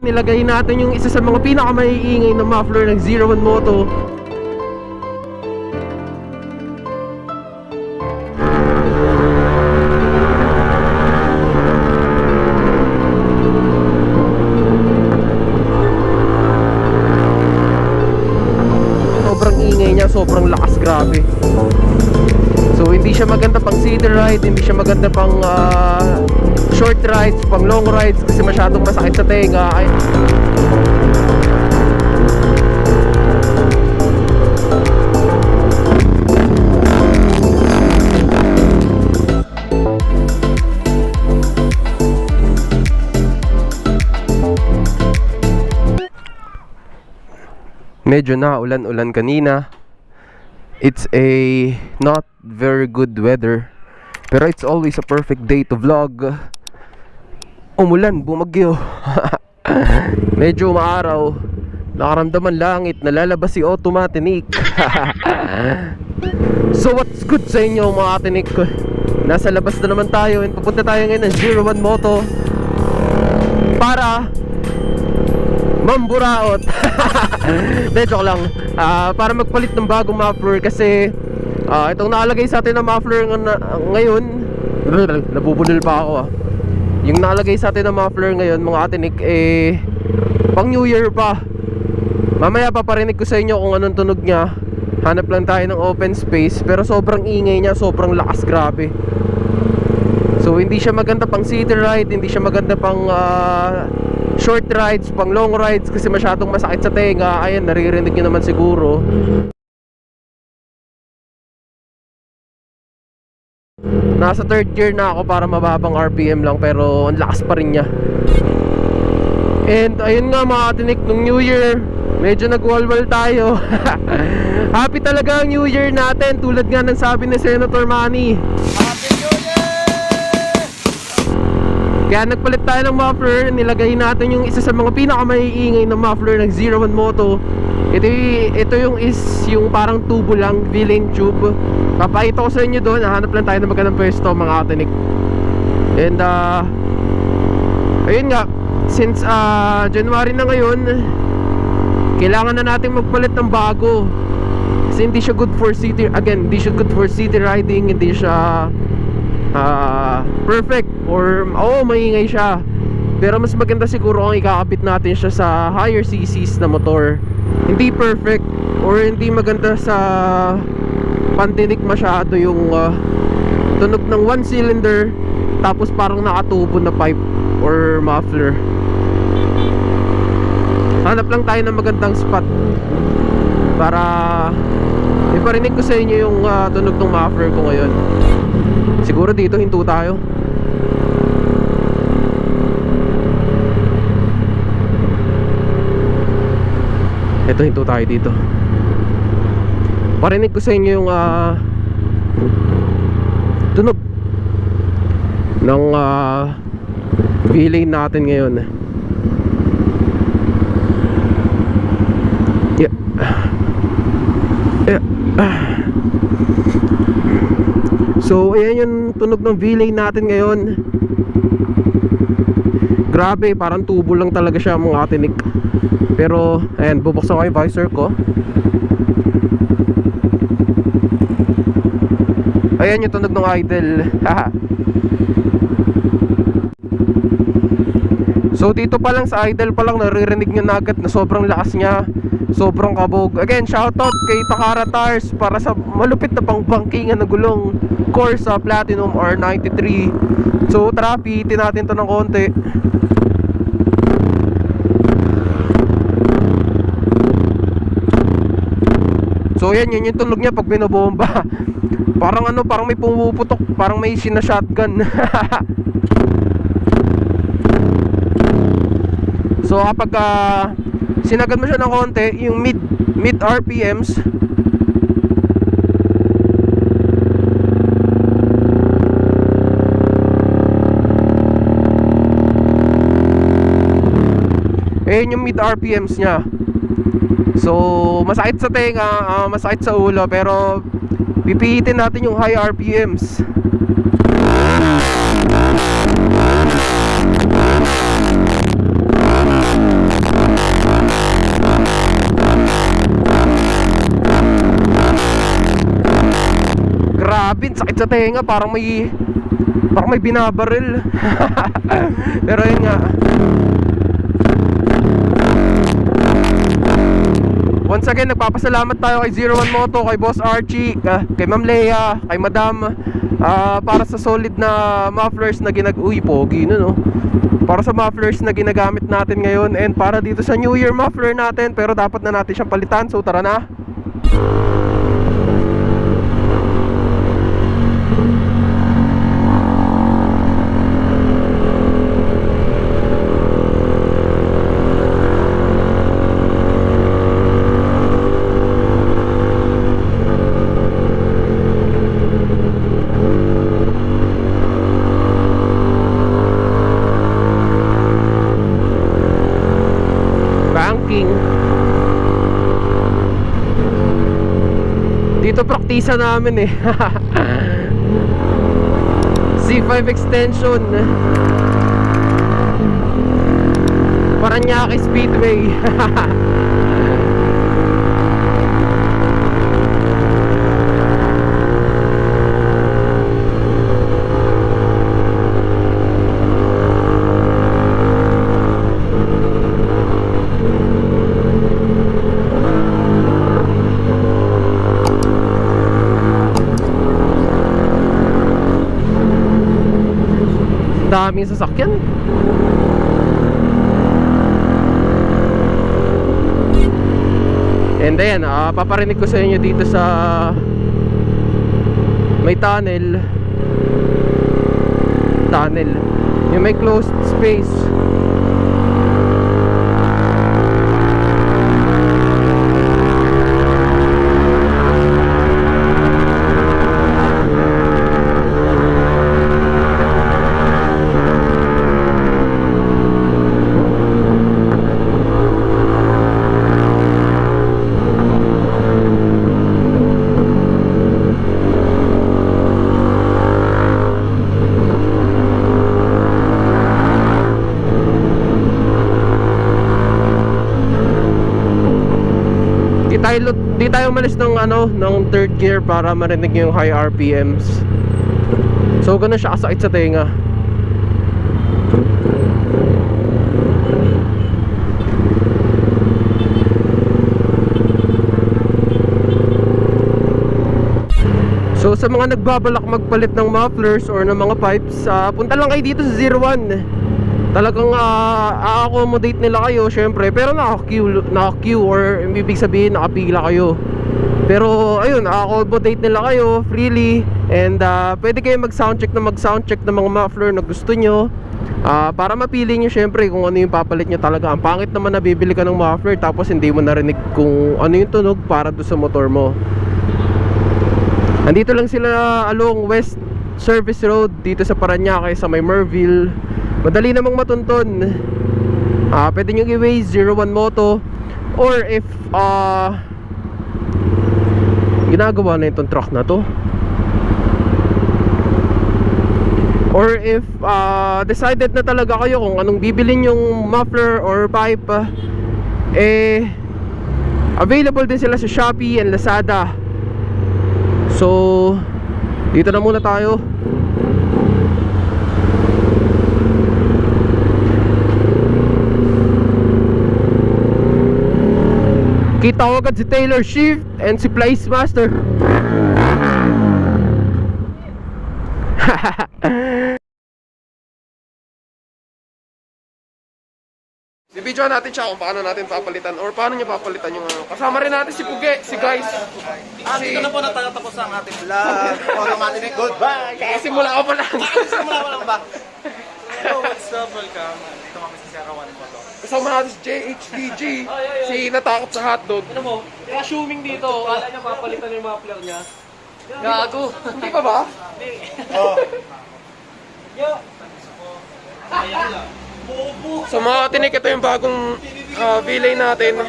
Nilagay natin yung isa sa mga pinakamaiingay na muffler ng Zero One Moto. Sobrang ingay niya, sobrang lakas, grabe. Hindi siya maganda pang city ride, hindi siya maganda pang ah, short rides, pang long rides kasi masyadong masakit sa tenga. Ay, medyo na ulan-ulan kanina. It's a not very good weather. Pero it's always a perfect day to vlog. Umulan, bumagyo. Medyo maaraw. Nakaramdaman langit, nalalabas si Automatinic. so what's good sa inyo mga atinik? Nasa labas na naman tayo pupunta tayo ngayon ng Zero One Moto para Mamburaot. De, joke lang. Ah, para magpalit ng bagong muffler kasi ah, itong nakalagay sa atin na muffler ng, na, ngayon, nabubulol pa ako ah. Yung nakalagay sa atin na muffler ngayon, mga atinik, eh, pang New Year pa. Mamaya paparinig ko sa inyo kung anong tunog niya. Hanap lang tayo ng open space, pero sobrang ingay niya, sobrang lakas, grabe. So hindi siya maganda pang city ride, hindi siya maganda pang ah, short rides, pang long rides kasi masyadong masakit sa tenga. Ayan, naririnig niyo naman siguro. Nasa third gear na ako para mababang RPM lang pero ang lakas pa rin niya. And ayun nga mga atinik nung New Year, medyo nagwalwal tayo. Happy talaga ang New Year natin tulad nga ng sabi ni Senator Manny. Kaya nagpalit tayo ng muffler, nilagay natin yung isa sa mga pinakamaiingay na muffler ng Zero One Moto. Ito, ito yung is yung parang tubo lang, V-lane tube. Papakita ko sa inyo doon, nahanap lang tayo ng magandang pwesto mga katinik. And uh, ayun nga, since uh, January na ngayon, kailangan na natin magpalit ng bago. Kasi hindi siya good for city, again, hindi siya good for city riding, hindi siya ah perfect or oo maingay siya. Pero mas maganda siguro kung ikakabit natin siya sa higher CCs na motor. Hindi perfect or hindi maganda sa pantinik masyado yung ah, tunog ng one cylinder tapos parang nakatubo na pipe or muffler. Hanap lang tayo ng magandang spot para iparinig ko sa inyo yung ah, tunog ng muffler ko ngayon. Siguro dito hinto tayo. Ito hinto tayo dito. Parinig ko sa inyo yung ah, tunog ng uh, V-lane natin ngayon. Yeah. Yeah. So, ayan yung tunog ng V-lane natin ngayon. Grabe, parang tubo lang talaga siya mga atinik. Pero, ayan, bubuksan ko yung visor ko. Ayan yung tunog ng idle. So, dito pa lang sa idle pa lang, naririnig nyo na agad na sobrang lakas niya. Sobrang kabog. Again, shoutout kay Takara Tires para sa malupit na pangbangkingan na gulong Corsa Platinum R93. So, tara, pihitin natin to ng konti. So, yan, yun yung tunog niya pag binobomba. Parang ano, parang may pumuputok, parang may sina shotgun. so, kapag ah, sinagad mo siya ng konti, yung mid mid RPMs Ayan yung mid RPMs niya So, masakit sa tenga, uh, masakit sa ulo, pero pipihitin natin yung high RPMs. Grabe, sakit sa tenga, parang may parang may binabaril. pero yun nga. Once again, nagpapasalamat tayo kay Zero One Moto, kay Boss Archie, ka- kay Ma'am Leia, kay Madam ah, para sa solid na mufflers na ginag... Uy, pogi na no? Para sa mufflers na ginagamit natin ngayon and para dito sa New Year muffler natin pero dapat na natin siyang palitan so tara na. Banking. Dito praktisa namin eh. C5 extension. Paranaque Speedway. Daming sasakyan. And then, ah, paparinig ko sa inyo dito sa may tunnel. Tunnel. Yung may closed space. Di tayo umalis ng ano ng third gear para marinig yung high RPMs. So ganun siya kasakit sa tenga. So sa mga nagbabalak magpalit ng mufflers or ng mga pipes, ah, punta lang kayo dito sa 01. Talagang ah, a-accommodate nila kayo syempre, pero naka-queue, naka-queue or ibig sabihin nakapila kayo. Pero ayun, a-accommodate nila kayo freely and ah, pwede kayo mag-soundcheck na mag-soundcheck ng mga muffler na gusto nyo. Ah, para mapili nyo syempre kung ano yung papalit nyo talaga. Ang pangit naman na bibili ka ng muffler tapos hindi mo narinig kung ano yung tunog para do sa motor mo. Andito lang sila along West Service Road dito sa Paranaque sa may Merville. Madali namang matunton. Ah, pwede nyo i-Waze 01 Moto or if ah ginagawa na itong truck na to. Or if ah, decided na talaga kayo kung anong bibilin yung muffler or pipe eh available din sila sa Shopee and Lazada. So, dito na muna tayo. Kita ko agad si Taylor Shift and si Place Master. Bibidyoan natin siya kung paano natin papalitan or paano niya papalitan yung ano. Kasama rin natin si Puge, si guys. Ah, dito na po natatapos ang ating vlog. Automatic goodbye! Simula ko pa lang. Simula pa lang ba? Hello, what's up? Welcome. Dito kami sa Sierra One po to. Kasama natin si JHDG, si natakot sa hotdog. Ano mo? Assuming dito, kala niya papalitan yung muffler niya. Gago. Hindi pa ba? Oh. Sa mga tinik, ito yung bagong uh, V-Lane natin.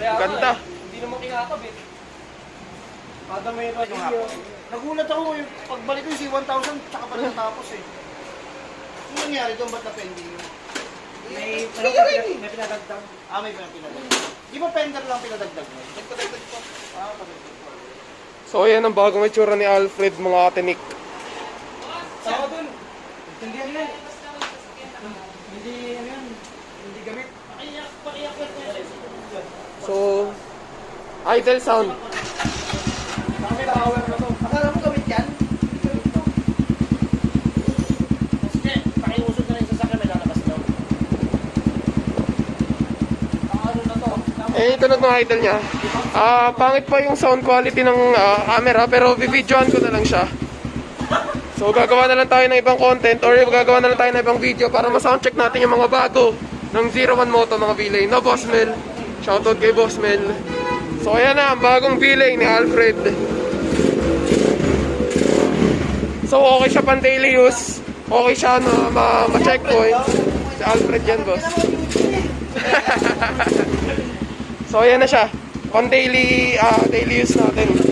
Ganda. Hindi naman kinakabit. Kada may pa Nagulat ako yung pagbalik ko yung C1000 tsaka pa natapos eh. Ano nangyari doon? Ba't na-pending yun? May, ready. may pinadagdag. Ah, may pinadagdag. Di ba fender lang pinadagdag mo? Nagpadagdag pa. Ah, pa. So ayan ang bagong itsura ni Alfred mga katinik. Saka dun. Hindi ano yan. Hindi ano yan. Hindi gamit. Pakiyak, pakiyak lang yan. So, idle sound. Power na to. Akala mo gamit yan? Hindi gamit to. Sige, pakiusog na rin sa sakya may lalabas daw. Ang ano na to? Eh, ito na itong idle niya. Ah, pangit pa yung sound quality ng ah, camera pero bibidyoan ko na lang siya. So gagawa na lang tayo ng ibang content or gagawa na lang tayo ng ibang video para ma-soundcheck natin yung mga bago ng 01 Moto mga bilay. No, Boss Mel? Shoutout kay Boss Mel. So ayan na, ang bagong bilay ni Alfred. So okay siya pang daily use. Okay siya na ma- ma-checkpoint. Si Alfred yan, boss. So ayan na siya. Pang daily, ah, daily use natin.